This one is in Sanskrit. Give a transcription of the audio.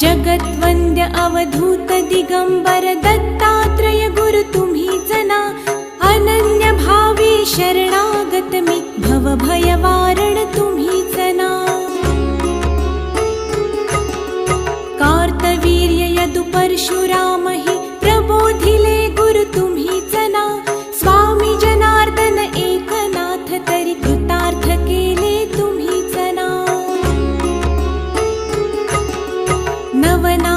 जगद्वन्द्य अवधूत दिगम्बर दत्तात्रय गुरु तुम्हीच ना अनन्य भावे शरणागत मी भव भयवारण तुम्हीच ना कार्तवीर्य यदु परशुराम buena.